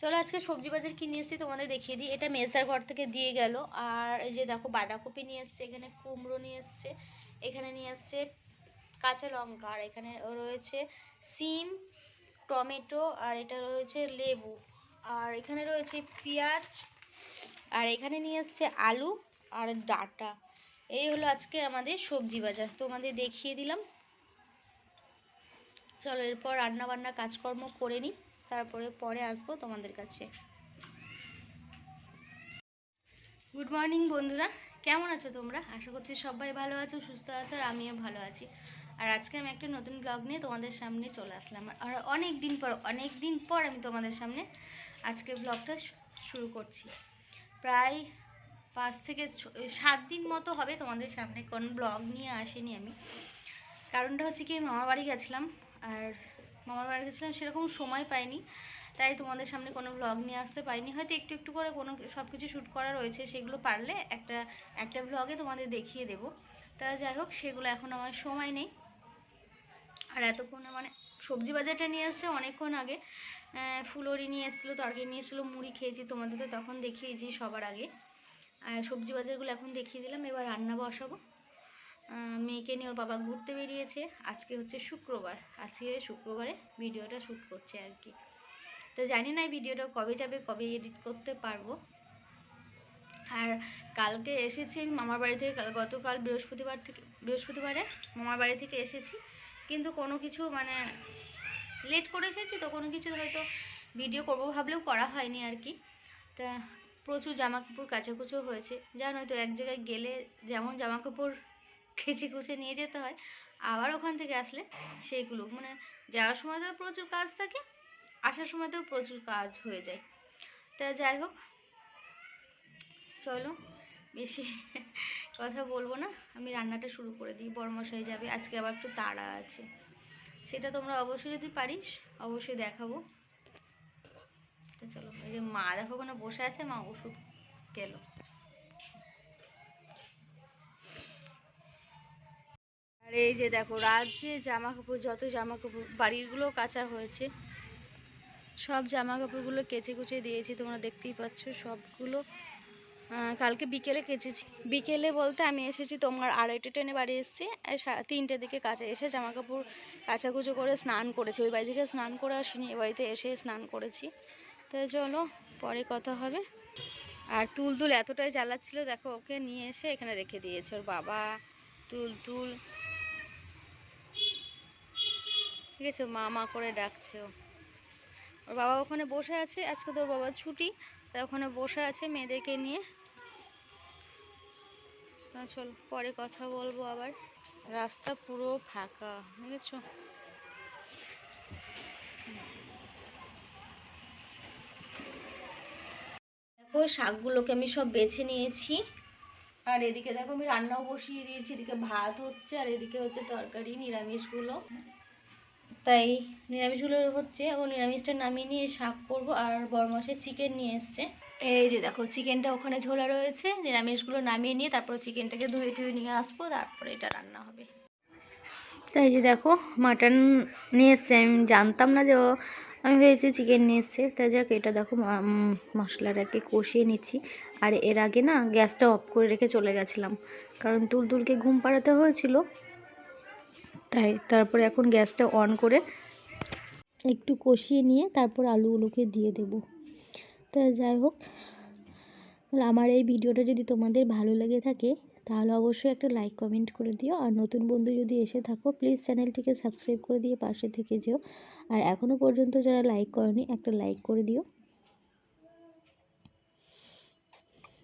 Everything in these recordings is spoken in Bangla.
চলো আজকে সবজি বাজার কি নিয়ে এসেছি তোমাদের দেখিয়ে দিই। এটা মেসার ঘর থেকে দিয়ে গেল। আর এই যে দেখো বাঁধাকপি নিয়ে এসছে, এখানে কুমড়ো নিয়ে এসছে, এখানে নিয়ে এসছে কাঁচা লঙ্কা, আর এখানে রয়েছে সিম, টমেটো, আর এটা রয়েছে লেবু। আর এখানে রয়েছে পেঁয়াজ, আর এখানে নিয়ে এসছে আলু আর ডাটা। এই হলো আজকে আমাদের সবজি বাজার। তোমাদের দেখিয়ে দিলাম। চলো এরপর রান্না বান্না কাজকর্ম করে নিই। তারপরে পরে আসব তোমাদের কাছে। গুড মর্নিং বন্ধুরা, কেমন আছো তোমরা? আশা করছি সবাই ভালো আছো, সুস্থ আছো, আর আমিও ভালো আছি। আর আজকে আমি একটা নতুন ব্লগ নিয়ে তোমাদের সামনে চলে আসলাম। আর অনেক দিন পর, অনেক দিন পর আমি তোমাদের সামনে আজকে ব্লগটা শুরু করছি। প্রায় পাঁচ থেকে সাত দিন মতো হবে তোমাদের সামনে কোন ব্লগ নিয়ে আসিনি আমি। কারণটা হচ্ছে কি মামার বাড়ি গেছিলাম, আর মামার বাড়ি গেছিলাম সেরকম সময় পাইনি। তাই তোমাদের সামনে কোনো ব্লগ নিয়ে আসতে পারিনি। হয়তো একটু একটু করে কোনো সব কিছু শ্যুট করা রয়েছে, সেগুলো পারলে একটা একটা ব্লগে তোমাদের দেখিয়ে দেব। তা যাই হোক, সেগুলো এখন আমার সময় নেই। আর এতক্ষণে মানে সবজি বাজারটা নিয়ে এসছে অনেকক্ষণ আগে। ফুলরি নিয়ে এসেছিল, তরকারি নিয়ে এসেছিল, মুড়ি খেয়েছি তোমাদের তো তখন দেখিয়েছি সবার আগে। আর সবজি বাজারগুলো এখন দেখিয়ে দিলাম, এবার রান্না বসাবো। মেয়েকে নিয়ে ওর বাবা ঘুরতে বেরিয়েছে। আজকে হচ্ছে শুক্রবার। আজকে শুক্রবারে ভিডিওটা শ্যুট করছে আর কি। তো জানি না এই ভিডিওটা কবে যাবে, কবে এডিট করতে পারব। আর কালকে এসেছি আমি মামার বাড়ি থেকে, কাল গতকাল বৃহস্পতিবার থেকে বৃহস্পতিবারে মামার বাড়ি থেকে এসেছি। কিন্তু কোনো কিছু মানে লেট করে এসেছি তো কোনো কিছু হয়তো ভিডিও করব ভাবলেও করা হয়নি আর কি। তা প্রচুর জামা কাপড় কাচাকুচো হয়েছে। জানোই তো, এক জায়গায় গেলে যেমন জামা কাপড় খেচে কুচে নিয়ে যেতে হয়। আবার ওখান থেকে আসলে সেইগুলো মানে যাওয়ার সময় তো প্রচুর কাজ থাকে, আসার সময়তেও প্রচুর কাজ হয়ে যায়। তা যাই হোক, চলো বেশি কথা বলব না, আমি রান্নাটা শুরু করে দিই, বরমশাই যাবে, আজকে আবার একটু তাড়া আছে। সেটা তোমরা অবশ্যই যদি পারিস, অবশ্যই দেখাবো। চলো, এই যে মা দেখো ওখানে বসে আছে, মা ওষুধ গেল আর এই যে দেখো, রাজ্যে জামা কাপড় যত জামা কাপড় বাড়িরগুলো কাঁচা হয়েছে, সব জামা কাপড়গুলো কেচে কুচে দিয়েছি, তোমরা দেখতেই পাচ্ছ সবগুলো। কালকে বিকেলে কেচেছি। বিকেলে বলতে আমি এসেছি তোমার আড়াইটে ট্রেনে বাড়ি এসেছি তিনটের দিকে কাঁচা এসে জামা কাপড় কাচাকুচো করে স্নান করেছি। ওই বাড়ি থেকে স্নান করে আসিনি, এ বাড়িতে এসে স্নান করেছি। তাই চলো, পরে কথা হবে। আর তুলতুল এতটাই জ্বালাচ্ছিল, দেখো, ওকে নিয়ে এসে এখানে রেখে দিয়েছে। ওর বাবা, তুলতুল ঠিক আছে, মা মা করে ডাকছে ওর বাবা ওখানে বসে আছে, আজকে তোর বাবার ছুটি তাই ওখানে বসে আছে মেয়েদেরকে নিয়ে। তা চল, পরে কথা বলব আবার। রাস্তা পুরো ফাঁকা, বুঝেছ? দেখো, শাকগুলোকে আমি সব বেছে নিয়েছি। আর এদিকে দেখো, আমি রান্নাও বসিয়ে দিয়েছি, এদিকে ভাত হচ্ছে, আর এদিকে হচ্ছে তরকারি, নিরামিষগুলো। তাই নিরামিষগুলো হচ্ছে ও নিরামিষটা নামিয়ে নিয়ে শাক করব আর বড় মাসের চিকেন নিয়ে এসছে। এই যে দেখো চিকেনটা ওখানে ঝোলা রয়েছে, নিরামিষগুলো নামিয়ে নিয়ে তারপর চিকেনটাকে ধুয়ে টুয়ে নিয়ে আসব, তারপরে এটা রান্না হবে। তাই যে দেখো মাটন নিয়ে এসছে, আমি জানতাম না যে ও, আমি ভেবেছি চিকেন নিয়ে এসছে। তাই যাক, এটা দেখো মশলাটাকে কষিয়ে নিচ্ছি। আর এর আগে না গ্যাসটা অফ করে রেখে চলে গেছিলাম, কারণ তুলতুলকে ঘুম পাড়াতে হয়েছিল। তাই তারপরে এখন গ্যাসটা অন করে একটু কষিয়ে নিয়ে তারপর আলুগুলোকে দিয়ে দেব। তা যাই হোক আমার এই ভিডিওটা যদি তোমাদের ভালো লেগে থাকে, তাহলে অবশ্যই একটা লাইক কমেন্ট করে দিও। আর নতুন বন্ধু যদি এসে থাকো প্লিজ চ্যানেলটিকে সাবস্ক্রাইব করে দিয়ে পাশে থেকে যেও। আর এখনও পর্যন্ত যারা লাইক করনি, একটা লাইক করে দিও।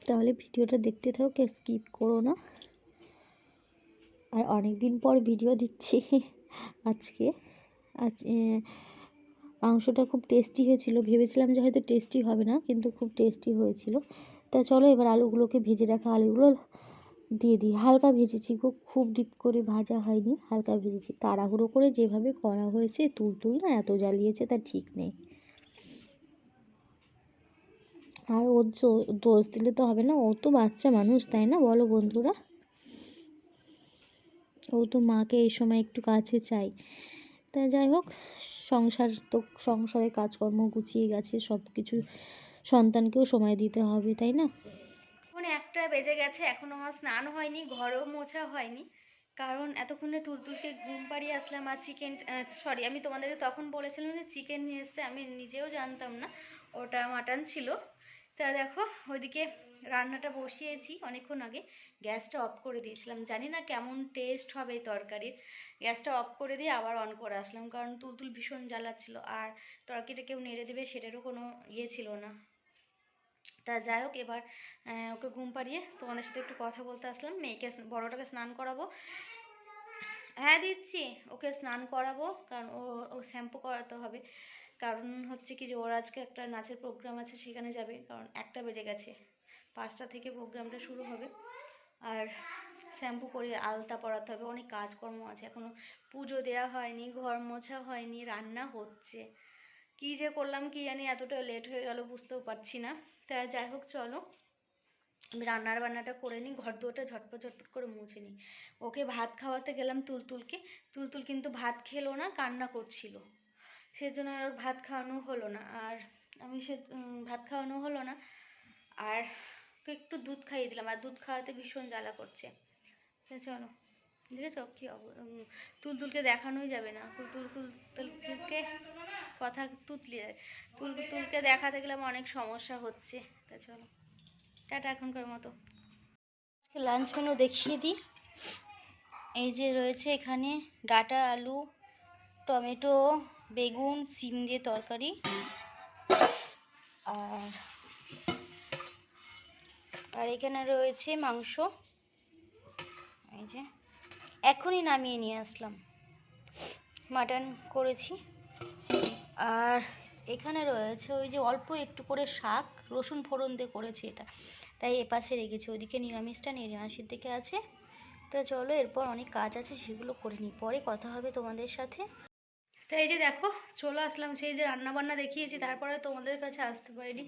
তাহলে ভিডিওটা দেখতে থাকো, কেউ স্কিপ করো না। আর অনেক দিন পর ভিডিও দিচ্ছি আজকে। আজ মাংসটা খুব টেস্টি হয়েছিল। ভেবেছিলাম যে হয়তো টেস্টি হবে না, কিন্তু খুব টেস্টি হয়েছিল। তা চলো এবার আলুগুলোকে ভেজে রাখা আলুগুলো দিয়ে দিই। হালকা ভেজেছি গো, খুব ডিপ করে ভাজা হয়নি, হালকা ভেজেছি। তাড়াহুড়ো করে যেভাবে করা হয়েছে, তুলতুল না এত জ্বালিয়েছে, তা ঠিক নেই। আর ওর দোষ দিলে তো হবে না, ও তো বাচ্চা মানুষ, তাই না? বলো বন্ধুরা। তো মাকে এই সময় একটু কাছে চাই। তা যাই হোক, সংসার তো সংসারে কাজকর্ম গুছিয়ে গেছে সব কিছু সন্তানকেও সময় দিতে হবে, তাই না? এখন একটা বেজে গেছে, এখনও আমার স্নান হয়নি, ঘরও মোছা হয়নি। কারণ এতক্ষণে তুলতুলকে ঘুম পাড়িয়ে আসলাম আর চিকেন সরি আমি তোমাদেরকে তখন বলেছিলাম যে চিকেন নিয়ে এসছে, আমি নিজেও জানতাম না, ওটা মাটন ছিল। তা দেখো, ওইদিকে রান্নাটা বসিয়েছি অনেকক্ষণ আগে। গ্যাসটা অফ করে দিয়েছিলাম। জানি না কেমন টেস্ট হবে তরকারির। গ্যাসটা অফ করে দিয়ে আবার অন করে আসলাম। কারণ তুলতুল ভীষণ জ্বালাচ্ছিল আর তরকারিটা কেউ নেড়ে দেবে সেটারও কোনো ইয়ে ছিল না। তা যাই হোক, এবার ওকে ঘুম পাড়িয়ে তোমাদের সাথে একটু কথা বলতে আসলাম। মেয়েকে বড়টাকে স্নান করাবো। হ্যাঁ দিচ্ছি, ওকে স্নান করাবো। কারণ ও ও শ্যাম্পু করাতে হবে। কারণ হচ্ছে কি যে ওর আজকে একটা নাচের প্রোগ্রাম আছে, সেখানে যাবে। কারণ একটা বেজে গেছে। পাঁচটা থেকে প্রোগ্রামটা শুরু হবে। আর শ্যাম্পু করে আলতা পরাতে হবে, অনেক কাজকর্ম আছে। এখনও পুজো দেওয়া হয়নি, ঘর মোছা হয়নি, রান্না হচ্ছে। কী যে করলাম কি জানি, এতটা লেট হয়ে গেল, বুঝতেও পারছি না। তা যাই হোক, চলো। আমি রান্নার বান্নাটা করে নিই, ঘর দুয়ারটা ঝটপট ঝটপট করে মুছে নিই। ওকে ভাত খাওয়াতে গেলাম তুলতুলকে। তুলতুল কিন্তু ভাত খেলো না, কান্না করছিল। সেজন্য আর ভাত খাওয়ানো হলো না। আর আমি সে ভাত খাওয়ানো হলো না। একটু দুধ খাইয়ে দিলাম, আর দুধ খাওয়াতে ভীষণ জ্বালা করছে। চলো দেখেছ কী তুলতুলকে দেখানোই যাবে না। তুলতুল, তুলতুলকে কথা তুতলি যায় তুল তুলকে দেখাতে গেলে আমার অনেক সমস্যা হচ্ছে। তা চলো টাটা এখনকার মতো। লাঞ্চ মেনু দেখিয়ে দিই। এই যে রয়েছে এখানে ডাটা, আলু, টমেটো, বেগুন, সিম দিয়ে তরকারি। আর আর এখানে রয়েছে মাংস। এই যে, এখনই নামিয়ে নিয়ে আসলাম। মাটন করেছি। আর এখানে রয়েছে ওই যে অল্প একটু করে শাক, রসুন ফোড়ন দিয়ে করেছি এটা। তাই এপাশে রেখেছি ওদিকে নিরামিষটা নিরামিষের দিকে আছে। তো চলো, এরপর অনেক কাজ আছে, সেগুলো করে নিই। পরে কথা হবে তোমাদের সাথে। তো এই যে দেখো, চলে আসলাম। সেই যে রান্না বান্না দেখিয়েছি, তারপরে তোমাদের কাছে আসতে পারিনি।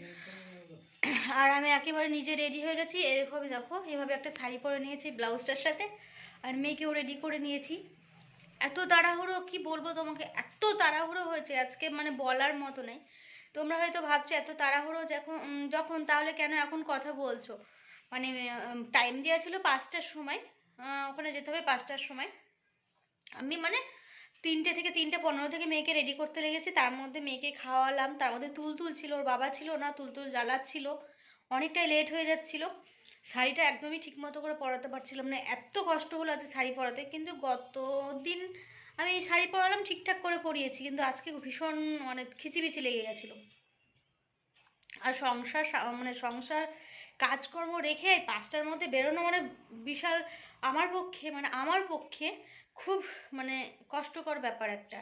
আর আমি একেবারে নিজে রেডি হয়ে গেছি। এরকমই দেখো, এভাবে একটা শাড়ি পরে নিয়েছি ব্লাউজটার সাথে। আর মেয়েকেও রেডি করে নিয়েছি। এত তাড়াহুড়ো, কি বলব তোমাকে? এত তাড়াহুড়ো হয়েছে আজকে মানে বলার মতো নেই। তোমরা হয়তো ভাবছ এত তাড়াহুড়ো যখন যখন, তাহলে কেন এখন কথা বলছো? মানে টাইম দেওয়া ছিল পাঁচটার সময় ওখানে যেতে হবে পাঁচটার সময়। আমি মানে তিনটে থেকে তিনটে পনেরো থেকে মেয়েকে রেডি করতে লেগেছি। তার মধ্যে মেয়েকে খাওয়ালাম। তার মধ্যে তুলতুল ছিল, ওর বাবা ছিল না তুলতুল জ্বালাচ্ছিল। অনেকটাই লেট হয়ে যাচ্ছিল। শাড়িটা একদমই ঠিক মতো করে পরাতে পারছিলাম না। এত কষ্ট হলো আজকে শাড়ি পরাতে। কিন্তু গত দিন আমি শাড়ি পরালাম, ঠিকঠাক করে পরিয়েছি। কিন্তু আজকে ভীষণ মানে খিচিবিচি লেগে গেছিল। আর সংসার মানে সংসার কাজকর্ম রেখে পাঁচটার মধ্যে বেরোনো মানে বিশাল আমার পক্ষে মানে আমার পক্ষে খুব মানে কষ্টকর ব্যাপার একটা।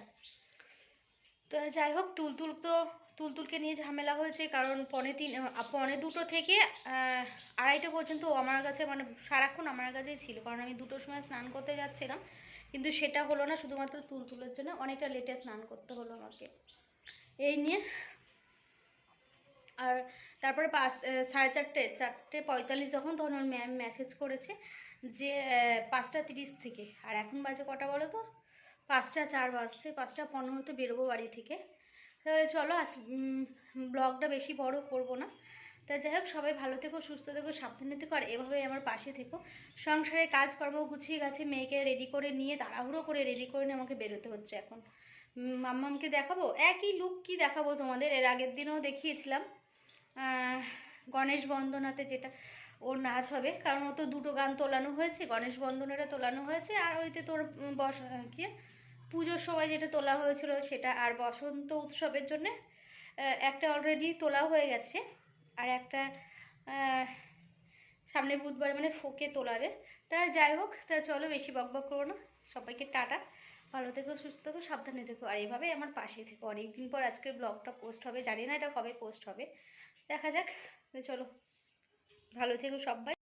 তো যাই হোক, তুলতুল তো, তুলতুলকে নিয়ে ঝামেলা হয়েছে কারণ পনে তিন, পনে দুটো থেকে আড়াইটা পর্যন্ত আমার কাছে মানে সারাক্ষণ আমার কাছেই ছিল কারণ আমি দুটোর সময় স্নান করতে যাচ্ছিলাম। কিন্তু সেটা হলো না, শুধুমাত্র তুলতুলের জন্য অনেকটা লেটে স্নান করতে হলো আমাকে। এই নিয়ে আর তারপরে পাঁচ সাড়ে চারটে চারটে পঁয়তাল্লিশ যখন তখন ওর ম্যাম মেসেজ করেছে যে পাঁচটা তিরিশ থেকে। আর এখন বাজে কটা বলো তো? পাঁচটা চার বাজছে, পাঁচটা পনেরো পনেরোতে বেরোবো বাড়ি থেকে। তাহলে চলো আজ ব্লগটা বেশি বড় করব না। তা যাই হোক, সবাই ভালো থেকো, সুস্থ থেকো, সাবধানে থেকো, আর এভাবেই আমার পাশে থেকো। সংসারে কাজকর্ম গুছিয়ে গেছে, মেয়েকে রেডি করে নিয়ে, তাড়াহুড়ো করে রেডি করে নিয়ে আমাকে বেরোতে হচ্ছে এখন। মাম্মামকে দেখাবো? একই লুক কি দেখাবো তোমাদের? এর আগের দিনও দেখিয়েছিলাম। গণেশ বন্দনাতে যেটা ওর নাচ হবে, কারণ ও তো দুটো গান তোলানো হয়েছে, গণেশ বন্দনাটা তোলানো হয়েছে, আর ওইতে তোর বস কি, পুজোর সময় যেটা তোলা হয়েছিল সেটা, আর বসন্ত উৎসবের জন্যে একটা অলরেডি তোলা হয়ে গেছে, আর একটা সামনে বুধবার মানে ফোকে তোলাবে। তা যাই হোক, তা চলো বেশি বকবক করব না। সবাইকে টাটা। ভালো থেকো, সুস্থ থেকো, সাবধানে থেকো। আর এইভাবেই আমার পাশে থেকো। অনেকদিন পর আজকের ব্লগটা পোস্ট হবে, জানি না এটা কবে পোস্ট হবে। দেখা যাক চলো। ভালো থেকো সবাই।